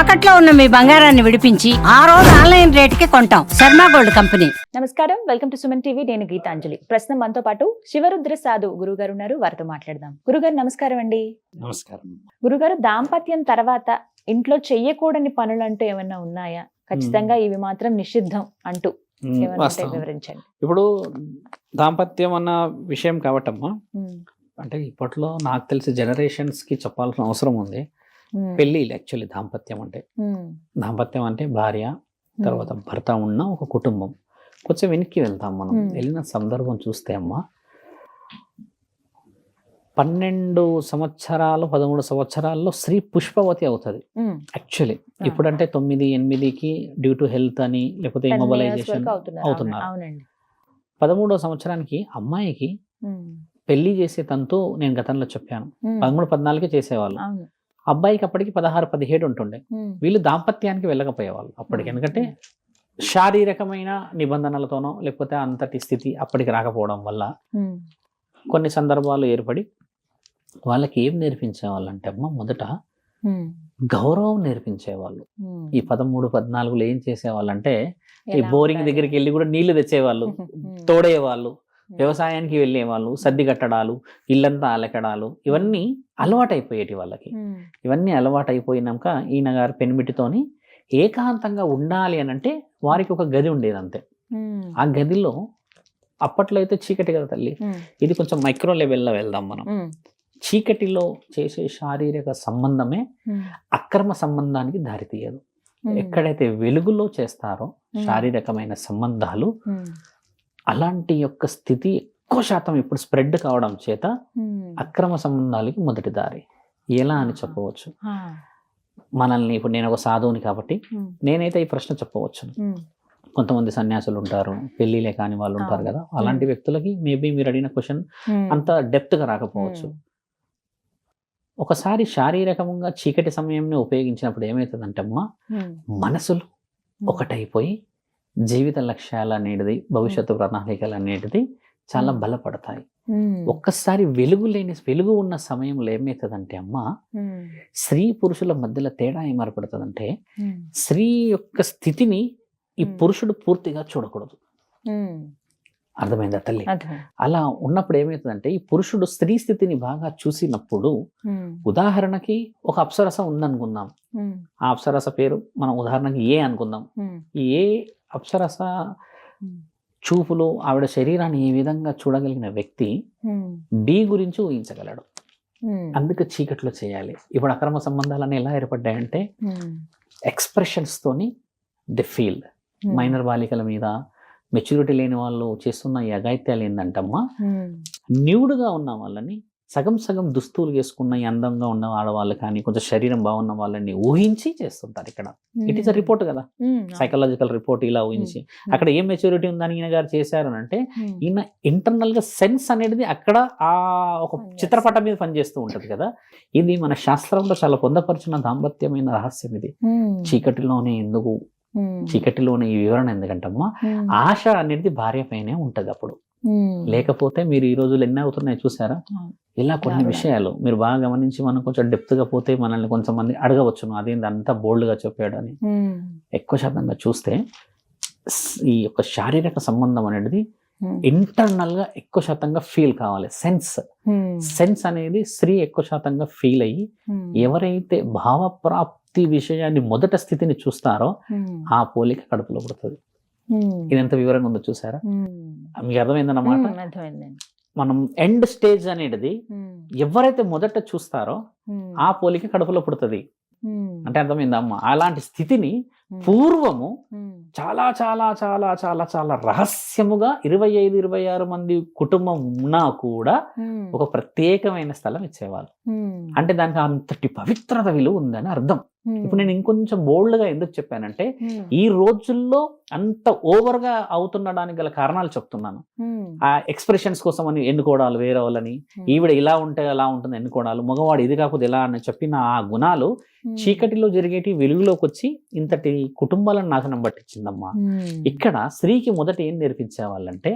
తాకట్లో ఉన్న మీ బంగారాన్ని విడిపించి ఆ రోజు ఆన్లైన్ రేటుకి కొంటాం. Sharma gold company. నమస్కారం. Welcome to Suman TV. నేను గీతాంజలి. ప్రస్తుతం మనతో పాటు శివరుద్ర సాధు గురుగారు ఉన్నారు. వారితో మాట్లాడదాం. గురుగారు నమస్కారం అండి. నమస్కారం. గురుగారు దాంపత్యం తర్వాత ఇంట్లో చెయ్యకూడని పనులు అంటూ ఏమన్నా ఉన్నాయా? ఖచ్చితంగా ఇవి మాత్రం నిషిద్ధం అంటూ. వివరించండి. ఇప్పుడు దాంపత్యం అన్న విషయం కాబట్టమ్మా. ఉమ్, అంటే ఇప్పట్లో నాకు తెలిసి జనరేషన్స్కి చెప్పాల్సిన అవసరం ఉంది. పెళ్ళి యాక్చువల్లీ దాంపత్యం అంటే. దాంపత్యం అంటే భార్య తర్వాత భర్త ఉన్న ఒక కుటుంబం. కొంచెం వెనక్కి వెళ్తాం మనం. వెళ్ళిన సందర్భం చూస్తే అమ్మా పన్నెండు సంవత్సరాలు పదమూడు సంవత్సరాల్లో స్త్రీ పుష్పవతి అవుతుంది. యాక్చువల్లీ. ఇప్పుడంటే తొమ్మిది ఎనిమిదికి డ్యూ టు హెల్త్ అని లేకపోతే 10 years ఇమొబలైజేషన్ అవుతున్నారు. పదమూడో సంవత్సరానికి అమ్మాయికి పెళ్ళి చేసే తంతు నేను గతంలో చెప్పాను. పదమూడు పద్నాలుగే చేసేవాళ్ళు. అబ్బాయికి అప్పటికి పదహారు పదిహేడు ఉంటుండే. వీళ్ళు దాంపత్యానికి వెళ్ళకపోయేవాళ్ళు అప్పటికి. ఎందుకంటే శారీరకమైన నిబంధనలతోనో లేకపోతే అంతటి స్థితి అప్పటికి రాకపోవడం వల్ల కొన్ని సందర్భాలు ఏర్పడి వాళ్ళకి ఏం నేర్పించేవాళ్ళు అంటే అమ్మ మొదట గౌరవం నేర్పించేవాళ్ళు. ఈ పదమూడు పద్నాలుగులో ఏం చేసేవాళ్ళు అంటే ఈ బోరింగ్? దగ్గరికి వెళ్ళి కూడా నీళ్ళు తెచ్చేవాళ్ళు తోడేవాళ్ళు. వ్యవసాయానికి వెళ్ళేవాళ్ళు సర్ది కట్టడాలు ఇల్లంతా అలకడాలు ఇవన్నీ అలవాటైపోయేటి వాళ్ళకి. ఇవన్నీ అలవాటైపోయినాక ఈయన గారు పెనిమిటితోని ఏకాంతంగా ఉండాలి అని అంటే వారికి ఒక గది ఉండేది అంతే. ఆ గదిలో అప్పట్లో అయితే చీకటి కదా తల్లి. ఇది కొంచెం మైక్రో లెవెల్లో వెళ్దాం మనం. చీకటిలో చేసే శారీరక సంబంధమే అక్రమ సంబంధానికి దారితీయదు. ఎక్కడైతే వెలుగులో చేస్తారో. శారీరకమైన సంబంధాలు అలాంటి యొక్క స్థితి ఎక్కువ శాతం ఇప్పుడు స్ప్రెడ్ కావడం చేత అక్రమ సంబంధాలకి మొదటి దారి. ఎలా అని చెప్పవచ్చు? మనల్ని ఇప్పుడు నేను ఒక సాధువుని కాబట్టి నేనైతే ఈ ప్రశ్న చెప్పవచ్చు. కొంతమంది సన్యాసులు ఉంటారు పెళ్ళిలే కాని వాళ్ళు ఉంటారు. కదా అలాంటి వ్యక్తులకి మేబీ మీరు అడిగిన క్వశ్చన్ అంత డెప్త్గా రాకపోవచ్చు ఒకసారి శారీరకంగా చీకటి సమయంని ఉపయోగించినప్పుడు ఏమవుతుందంటే అమ్మా మనసులు ఒకటైపోయి జీవిత లక్ష్యాలు అనేది భవిష్యత్తు ప్రణాళికలు అనేటిది చాలా. బలపడతాయి. ఒక్కసారి వెలుగు లేని వెలుగు ఉన్న సమయంలో ఏమవుతుందంటే అమ్మా స్త్రీ పురుషుల మధ్యలో తేడా ఏం ఏర్పడుతుందంటే ఉమ్, స్త్రీ యొక్క స్థితిని ఈ. పురుషుడు పూర్తిగా చూడకూడదు. అర్థమైందా తల్లి. అలా ఉన్నప్పుడు ఏమవుతుందంటే ఈ పురుషుడు స్త్రీ స్థితిని బాగా చూసినప్పుడు ఉదాహరణకి ఒక అప్సరస ఉందనుకుందాం. ఆ అప్సరస పేరు మనం ఉదాహరణకి ఏ అనుకుందాం. ఏ అప్సరస చూపులు ఆవిడ శరీరాన్ని ఈ విధంగా చూడగలిగిన వ్యక్తి బి గురించి ఊహించగలడు. అందుకు చీకట్లో చేయాలి. ఇప్పుడు అక్రమ సంబంధాలన్నీ ఎలా ఏర్పడ్డాయంటే ఎక్స్ప్రెషన్స్ తోని ది ఫీల్ మైనర్ బాలికల మీద మెచ్యూరిటీ లేని వాళ్ళు చేస్తున్న ఈ అఘాయిత్యాలు ఏంటంటమ్మా న్యూడ్గా ఉన్న వాళ్ళని సగం సగం దుస్తులు వేసుకున్న ఈ అందంగా ఉన్న ఆడవాళ్ళు కానీ కొంచెం శరీరం బాగున్న వాళ్ళని ఊహించి చేస్తుంటారు ఇక్కడ. ఇట్ ఈస్ అ రిపోర్ట్ కదా. సైకలాజికల్ రిపోర్ట్ ఇలా ఊహించి. అక్కడ ఏం మెచ్యూరిటీ ఉందని ఈయన గారు చేశారు అంటే ఈయన ఇంటర్నల్గా సెన్స్ అనేది అక్కడ ఆ ఒక. చిత్రపటం మీద పనిచేస్తూ ఉంటది కదా. ఇది మన శాస్త్రంలో చాలా పొందపరిచిన దాంపత్యమైన రహస్యం ఇది. చీకటిలోనే ఎందుకు? చీకటిలోనే ఈ వివరణ ఎందుకంటమ్మా? ఆశ అనేది భార్య పైనే ఉంటది అప్పుడు. లేకపోతే మీరు ఈ రోజులు ఎన్ని అవుతున్నాయి చూసారా. ఇలా కొన్ని. విషయాలు మీరు బాగా గమనించి మనం కొంచెం డెప్త్గా పోతే మనల్ని కొంచెం మంది అడగవచ్చును అదేంటి అంతా బోల్డ్గా చెప్పాడు అని. ఎక్కువ శాతంగా చూస్తే ఈ యొక్క శారీరక సంబంధం అనేది ఇంటర్నల్గా ఎక్కువ శాతంగా ఫీల్ కావాలి. సెన్స్ సెన్స్ అనేది స్త్రీ ఎక్కువ శాతంగా ఫీల్ అయ్యి ఎవరైతే భావప్రాప్తి విషయాన్ని మొదట స్థితిని చూస్తారో ఆ పోలిక కడుపులో పడుతుంది. ఇది ఎంత వివరంగా ఉందో చూసారా? ఉమ్, మీకు అర్థమైందన్నమాట అర్థమైందండి. మనం ఎండ్ స్టేజ్ అనేది ఎవరైతే మొదట చూస్తారో ఆ పోలిక కడుపులో పుడుతుంది. అంటే అర్థమైందా అమ్మ? అలాంటి స్థితిని పూర్వము చాలా చాలా చాలా చాలా చాలా రహస్యముగా ఇరవై ఐదు ఇరవై ఆరు మంది కుటుంబం ఉన్నా కూడా ఒక ప్రత్యేకమైన స్థలం ఇచ్చేవాళ్ళు. అంటే దానికి అంతటి పవిత్రత విలువ ఉందని అర్థం. ఇప్పుడు నేను ఇంకొంచెం bold గా ఎందుకు చెప్పానంటే ఈ రోజుల్లో అంత over గా అవుతుండడానికి గల కారణాలు చెప్తున్నాను. ఆ ఎక్స్ప్రెషన్స్ కోసం అని ఎన్నుకోవడాలు వేరే వాళ్ళని ఈవిడ ఇలా ఉంటే అలా ఉంటుంది ఎన్నుకోవడాలు మగవాడు ఇది కాకపోతే ఇలా అని చెప్పిన ఆ గుణాలు చీకటిలో జరిగేటి వెలుగులోకి వచ్చి ఇంతటి కుటుంబాలను నాశనం పట్టించిందమ్మా. ఇక్కడ స్త్రీకి మొదట ఏం నేర్పించేవాళ్ళంటే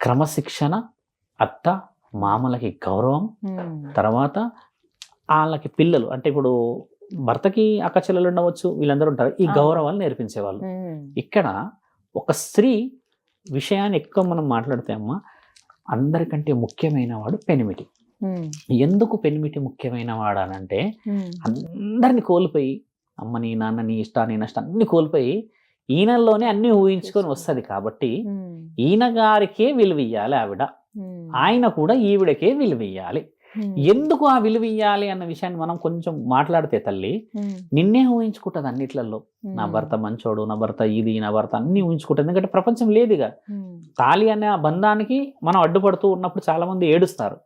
క్రమశిక్షణ అత్త మామలకి గౌరవం తర్వాత వాళ్ళకి పిల్లలు అంటే ఇప్పుడు భర్తకి అక్క చెల్లెలు ఉండవచ్చు వీళ్ళందరూ ఉంటారు. ఈ. గౌరవాలు నేర్పించేవాళ్ళు. ఇక్కడ ఒక స్త్రీ విషయాన్ని ఎక్కువ మనం మాట్లాడితే అమ్మ అందరికంటే ముఖ్యమైన వాడు పెనిమిటి. ఎందుకు పెనిమిటి ముఖ్యమైన వాడు ఉమ్, అందరిని కోల్పోయి అమ్మని నాన్నని ఇష్టాన్ని నష్టం అన్ని కోల్పోయి ఈయనలోనే అన్ని ఊహించుకొని వస్తుంది కాబట్టి ఈయన గారికే విలువ ఇయ్యాలి ఆవిడ ఆయన కూడా ఈవిడకే విలువ ఉమ్, ఎందుకు ఆ విలువ ఇయ్యాలి అన్న విషయాన్ని మనం కొంచెం మాట్లాడితే తల్లి నిన్నే ఊహించుకుంటుంది అన్నిట్లలో. నా భర్త మంచోడు నా భర్త ఇది నా భర్త అన్ని ఊహించుకుంటుంది. ఎందుకంటే ప్రపంచం లేదుగా. తాళి అనే ఆ బంధానికి మనం అడ్డుపడుతూ ఉన్నప్పుడు చాలా మంది ఏడుస్తారు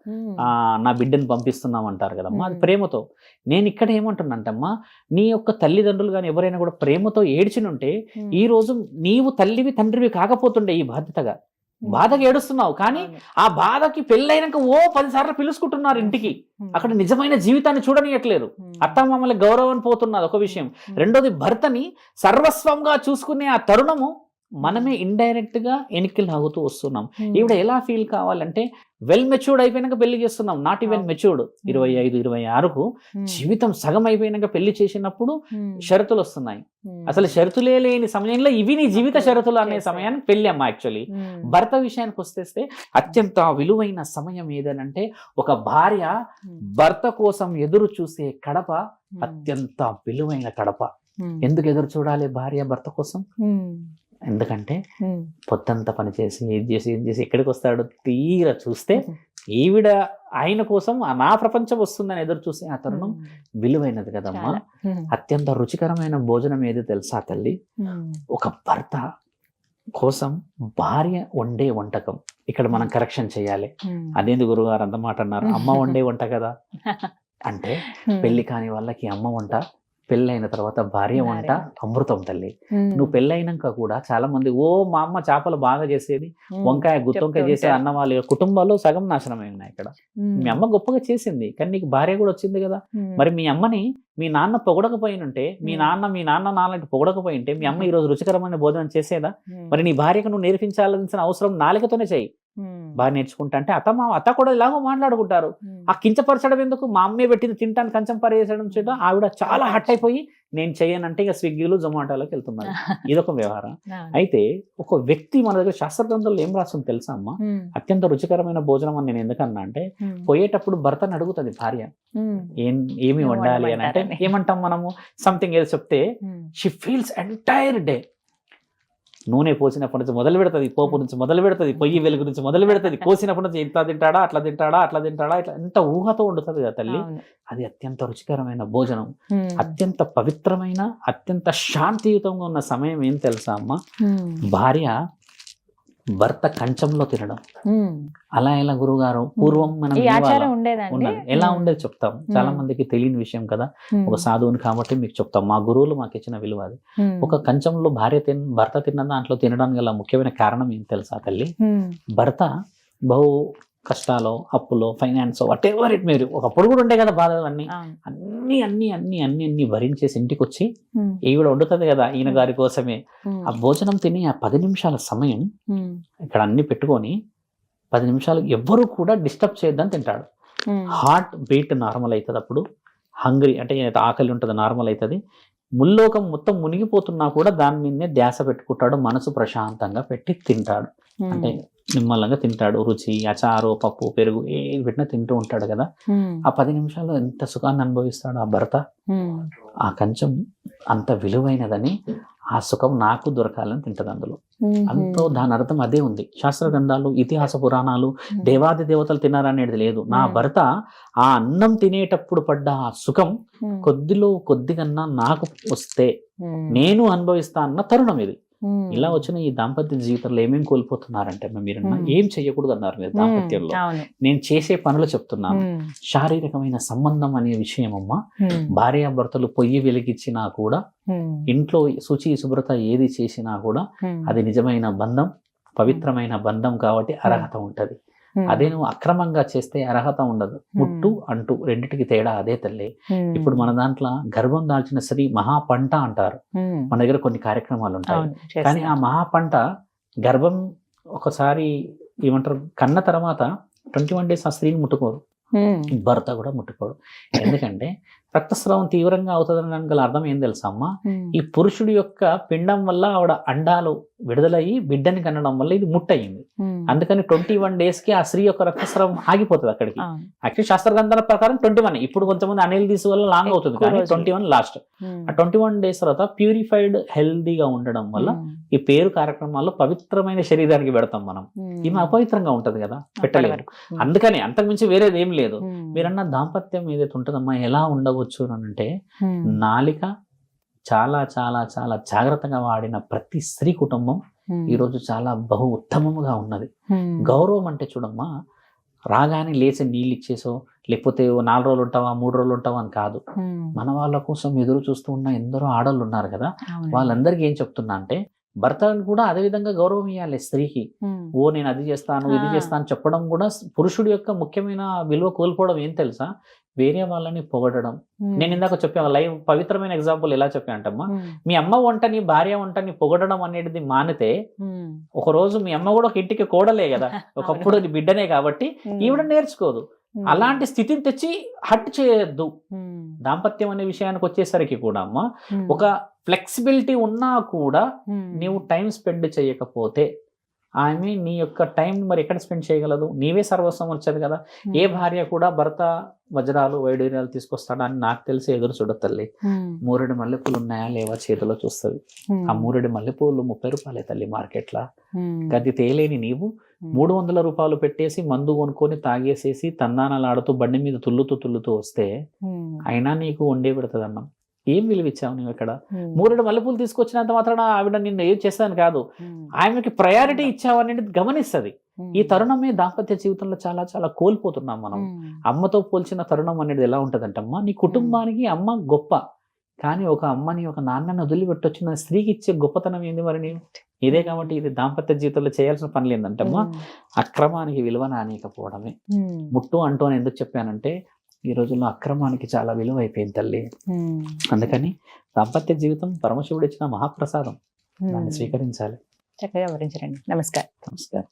ఆ నా బిడ్డని పంపిస్తున్నాం అంటారు కదమ్మా అది. ప్రేమతో. నేను ఇక్కడ ఏమంటున్నాంటమ్మా నీ యొక్క తల్లిదండ్రులు కానీ ఎవరైనా కూడా ప్రేమతో ఏడ్చినుంటే ఈ రోజు నీవు తల్లివి తండ్రివి కాకపోతుండే ఈ బాధ్యతగా. ఉమ్, బాధగా ఏడుస్తున్నావు. కానీ. ఆ బాధకి పెళ్ళైనాక ఓ పది సార్లు పిలుచుకుంటున్నారు ఇంటికి. ఉమ్, అక్కడ నిజమైన జీవితాన్ని చూడనియట్లేరు ఉమ్, అత్త మామల గౌరవం పోతున్నది ఒక విషయం. రెండోది భర్తని సర్వస్వంగా చూసుకునే ఆ తరుణము మనమే ఇండైరెక్ట్గా ఎనికి లాగుతూ వస్తున్నాం. ఉమ్, ఈవిడ ఎలా ఫీల్ కావాలంటే వెల్ మెచ్యూర్డ్ అయిపోయినాక పెళ్ళి చేస్తున్నాం. Not even. మెచ్యూర్డ్ ఇరవై ఐదు ఇరవై ఆరుకు ఉమ్, జీవితం సగం అయిపోయినాక పెళ్ళి చేసినప్పుడు ఉమ్, షరతులు వస్తున్నాయి. అసలు షరతులే లేని సమయంలో ఇవి నీ జీవిత షరతులు అనే. సమయానికి పెళ్ళి అమ్మ యాక్చువల్లీ భర్త విషయానికి వస్తేస్తే అత్యంత విలువైన సమయం ఏదనంటే ఒక భార్య భర్త కోసం ఎదురు చూసే కడప అత్యంత విలువైన కడప. ఎందుకు ఎదురు చూడాలి భార్య భర్త కోసం? ఎందుకంటే పొద్దంతా పని చేసి ఏది చేసి ఏది చేసి ఎక్కడికి వస్తాడో తీర చూస్తే ఈవిడ ఆయన కోసం నా ప్రపంచం వస్తుందని ఎదురు చూసే ఆ తరుణం విలువైనది కదమ్మా. అత్యంత రుచికరమైన భోజనం ఏది తెలుసా తల్లి? ఒక భర్త కోసం భార్య వండే వంటకం. ఇక్కడ మనం కరెక్షన్ చేయాలి. అదేంది గురుగారు అంత మాట అన్నారు? అమ్మ వండే వంట కదా? అంటే పెళ్ళి కాని వాళ్ళకి అమ్మ వంట పెళ్ళైన తర్వాత భార్య వంట. అమృతం తల్లి. నువ్వు పెళ్ళైనాక కూడా చాలా మంది ఓ మా అమ్మ చేపలు బాగా చేసేది వంకాయ గుత్తొంకాయ చేసే. అన్న వాళ్ళ కుటుంబాల్లో సగం నాశనమై ఉన్నాయి ఇక్కడ. మీ అమ్మ గొప్పగా చేసింది కానీ నీకు భార్య కూడా వచ్చింది కదా. మరి మీ అమ్మని మీ నాన్న పొగడకపోయినుంటే మీ. నాన్న మీ నాన్న నాన్నటి పొగడకపోయింటే మీ అమ్మ ఈ రోజు రుచికరమైన భోజనం చేసేదా? మరి నీ భార్యకు నువ్వు నేర్పించాల్సిన అవసరం నాలుకతోనే చేయి. బాగా నేర్చుకుంటా అంటే అత్త మా అత్త కూడా ఇలాగో మాట్లాడుకుంటారు. ఆ కించపరచడం ఎందుకు? మా అమ్మే పెట్టింది తింటాను కంచం పరేసడం చేయడం ఆవిడ చాలా హట్ అయిపోయి నేను చేయనంటే ఇక స్విగ్గీలు జొమాటోలోకి వెళ్తున్నారు. ఇదొక వ్యవహారం. అయితే ఒక వ్యక్తి మన దగ్గర శాస్త్ర గ్రంథంలో ఏం రాస్తుంది తెలుసా అమ్మ? అత్యంత రుచికరమైన భోజనం అని నేను ఎందుకన్నా అంటే పోయేటప్పుడు భర్తను అడుగుతుంది భార్య ఏం ఏమి వండాలి? అని అంటే. ఏమంటాం మనము? సంథింగ్ ఏదో చెప్తే షీ ఫీల్స్ ఎంటైర్ డే నూనె పోసినప్పటి నుంచి మొదలు పెడుతుంది పోపు నుంచి మొదలు పెడుతుంది పొయ్యి వెలుగు నుంచి మొదలు పెడుతుంది కోసినప్పటి నుంచి ఇంత తింటాడా అట్లా తింటాడా అట్లా తింటాడా ఇట్లా ఎంత ఊహతో వండుతుంది కదా తల్లి. అది అత్యంత రుచికరమైన భోజనం అత్యంత పవిత్రమైన అత్యంత శాంతియుతంగా ఉన్న సమయం ఏం తెలుసా అమ్మ? భార్య భర్త కంచంలో తినడం. అలా ఎలా గురుగారు పూర్వం మనం ఎలా ఉండేది చెప్తాం. చాలా. మందికి తెలియని విషయం కదా. ఒక సాధువుని కాబట్టి మీకు చెప్తాం. మా గురువులు మాకు ఇచ్చిన విలువ అది. ఒక కంచంలో భార్య తిన్ భర్త తిన్న దాంట్లో తినడానికి గల ముఖ్యమైన కారణం ఏం తెలుసా తల్లి? భర్త బహు కష్టాలో అప్పులో ఫైనాన్స్ వాట్ ఎవర్ ఇట్ మీరు ఒకప్పుడు కూడా ఉండే కదా బాధలు అన్ని. అన్ని అన్ని అన్ని అన్ని అన్ని భరించేసి ఇంటికి వచ్చి ఈవిడ వండుతుంది కదా ఈయన గారి కోసమే. ఆ భోజనం తిని ఆ పది నిమిషాల సమయం ఇక్కడ అన్ని పెట్టుకొని పది నిమిషాలు ఎవ్వరూ కూడా డిస్టర్బ్ చేయొద్దని తింటాడు. హార్ట్ బీట్ నార్మల్ అవుతుంది అప్పుడు. హంగ్రీ అంటే ఆకలి ఉంటుంది నార్మల్ అవుతుంది ముల్లోకం మొత్తం మునిగిపోతున్నా కూడా దాని మీదనే ధ్యాస పెట్టుకుంటాడు మనసు ప్రశాంతంగా పెట్టి తింటాడు. అంటే నిమ్మలంగా తింటాడు. రుచి అచారు పప్పు పెరుగు ఏది పెట్టినా తింటూ ఉంటాడు కదా. ఆ పది నిమిషాల్లో ఎంత సుఖాన్ని అనుభవిస్తాడు ఆ భర్త? ఆ కంచం అంత విలువైనదని ఆ సుఖం నాకు దొరకాలని తింటది అందులో. అంతో దాని అర్థం అదే ఉంది. శాస్త్ర గ్రంథాలు ఇతిహాస పురాణాలు దేవాది దేవతలు తిన్నారనేది లేదు. నా. భర్త ఆ అన్నం తినేటప్పుడు పడ్డ ఆ సుఖం కొద్దిలో కొద్దిగన్నా నాకు వస్తే నేను అనుభవిస్తా అన్న తరుణం ఇది. ఇలా వచ్చిన ఈ దాంపత్య జీవితంలో ఏమేమి కోల్పోతున్నారంటే మీరు. ఏం చెయ్యకూడదు అన్నారు మీరు దాంపత్యంలో. నేను చేసే పనులు చెప్తున్నాను. శారీరకమైన సంబంధం అనే విషయం అమ్మ. భార్యాభర్తలు పొయ్యి వెలిగించినా కూడా ఇంట్లో శుచి శుభ్రత ఏది చేసినా కూడా అది నిజమైన బంధం పవిత్రమైన బంధం కాబట్టి అర్హత ఉంటది. అదే నువ్వు అక్రమంగా చేస్తే అర్హత ఉండదు. ముట్టు అంటూ రెండిటికి తేడా అదే తల్లి. ఇప్పుడు మన దాంట్లో గర్భం దాల్చిన స్త్రీ మహా పంట అంటారు. మన దగ్గర కొన్ని కార్యక్రమాలు ఉంటాయి. కానీ. ఆ మహా పంట గర్భం ఒకసారి ఏమంటారు కన్న తర్వాత ట్వంటీ వన్ డేస్ ఆ స్త్రీని ముట్టుకోరు. భర్త కూడా ముట్టుకోడు. ఎందుకంటే రక్తస్రావం తీవ్రంగా అవుతుందని గల అర్థం ఏం తెలుసా అమ్మా? ఈ పురుషుడి యొక్క పిండం వల్ల ఆవిడ అండాలు విడుదలయ్యి బిడ్డని కనడం వల్ల ఇది ముట్టయింది. అందుకని ట్వంటీ వన్ డేస్కి ఆ స్త్రీ యొక్క రక్తస్రావం ఆగిపోతుంది అక్కడికి. యాక్చువల్లీ శాస్త్ర గ్రంథాల ప్రకారం ట్వంటీ వన్. ఇప్పుడు కొంతమంది అనిల్ తీసు వల్ల లాంగ్ అవుతుంది కానీ. Twenty one last. ఆ ట్వంటీ వన్ డేస్ తర్వాత ప్యూరిఫైడ్ హెల్దీగా ఉండడం వల్ల ఈ పేరు కార్యక్రమాల్లో పవిత్రమైన శరీరానికి పెడతాం మనం. ఈమె అపవిత్రంగా ఉంటది కదా? పెట్టలేదు. అందుకని అంతకుమించి వేరేది ఏం లేదు. మీరన్న దాంపత్యం ఏదైతే ఉంటుందమ్మా ఎలా అని అంటే నాలిక చాలా చాలా చాలా జాగ్రత్తగా వాడిన ప్రతి స్త్రీ కుటుంబం ఈ రోజు చాలా బహు ఉత్తమముగా ఉన్నది. గౌరవం అంటే చూడమ్మా రాగానే లేచి నీళ్ళు ఇచ్చేసో లేకపోతే ఓ నాలుగు రోజులు ఉంటావా మూడు రోజులు ఉంటావా అని కాదు. మన వాళ్ళ కోసం ఎదురు చూస్తూ ఉన్న ఎందరో ఆడళ్ళు ఉన్నారు కదా వాళ్ళందరికీ ఏం చెప్తున్నా అంటే భర్తను కూడా అదే విధంగా గౌరవం ఇవ్వాలి స్త్రీకి. ఓ నేను అది చేస్తాను ఇది. చేస్తాను చెప్పడం కూడా పురుషుడి యొక్క ముఖ్యమైన విలువ కోల్పోవడం ఏం తెలుసా? వేరే వాళ్ళని పొగడడం. నేను ఇందాక చెప్పాను లైవ్ పవిత్రమైన ఎగ్జాంపుల్ ఎలా చెప్పా అంటమ్మా? మీ అమ్మ వంటని భార్య వంటని పొగడడం అనేది మానితే ఒక రోజు మీ అమ్మ కూడా ఒక ఇంటికి కోడలే కదా. ఒకప్పుడు అది బిడ్డనే కాబట్టి ఈవిడ నేర్చుకోదు. అలాంటి స్థితిని తెచ్చి హట్ చేయొద్దు. దాంపత్యం అనే విషయానికి వచ్చేసరికి కూడా అమ్మ ఒక ఫ్లెక్సిబిలిటీ ఉన్నా కూడా నీవు టైం స్పెండ్ చేయకపోతే ఆమె నీ యొక్క టైం మరి ఎక్కడ స్పెండ్ చేయగలదు? నీవే సర్వస్వం వచ్చేది కదా? ఏ భార్య కూడా భర్త వజ్రాలు వైడూర్యాలు తీసుకొస్తాడా అని నాకు తెలిసి ఎదురు చూడ తల్లి. మూరెడు మల్లెపూలు ఉన్నాయా లేవా చేతిలో చూస్తుంది. ఆ మూరెడు మల్లెపూలు ముప్పై రూపాయలే తల్లి మార్కెట్లో గది తేలేని నీవు. మూడు వందల రూపాయలు పెట్టేసి మందు కొనుక్కొని తాగేసేసి తందానాలాడుతూ బండి మీద తుల్లుతూ తుల్లుతూ వస్తే అయినా నీకు వండే పెడుతుంది అన్నం ఏం విలువిచ్చావు నువ్వు ఇక్కడ మూరెడు మల్లెపూలు తీసుకొచ్చినంత మాత్రాన ఆవిడ నిన్ను ఏం చేస్తాను కాదు. ఆమెకి ప్రయారిటీ ఇచ్చావు అనేది గమనిస్తుంది. ఈ తరుణమే దాంపత్య జీవితంలో చాలా చాలా కోల్పోతున్నాం మనం. అమ్మతో పోల్చిన తరుణం అనేది ఎలా ఉంటదంటమ్మా? నీ కుటుంబానికి అమ్మ గొప్ప. కానీ ఒక అమ్మని ఒక నాన్నని వదిలిపెట్టొచ్చిన స్త్రీకి ఇచ్చే గొప్పతనం ఏంది మరి నీవు? ఇదే కాబట్టి ఇది దాంపత్య జీవితంలో చేయాల్సిన పనులు ఏంటంటమ్మా అక్రమానికి విలువ నానేకపోవడమే ముట్టు అంటూ అని ఎందుకు చెప్పానంటే ఈ రోజుల్లో అక్రమానికి చాలా విలువ అయిపోయింది తల్లి అందుకని దాంపత్య జీవితం పరమశివుడు ఇచ్చిన మహాప్రసాదం. దాన్ని స్వీకరించాలి. చక్కగా వివరించండి నమస్కారం. నమస్కారం.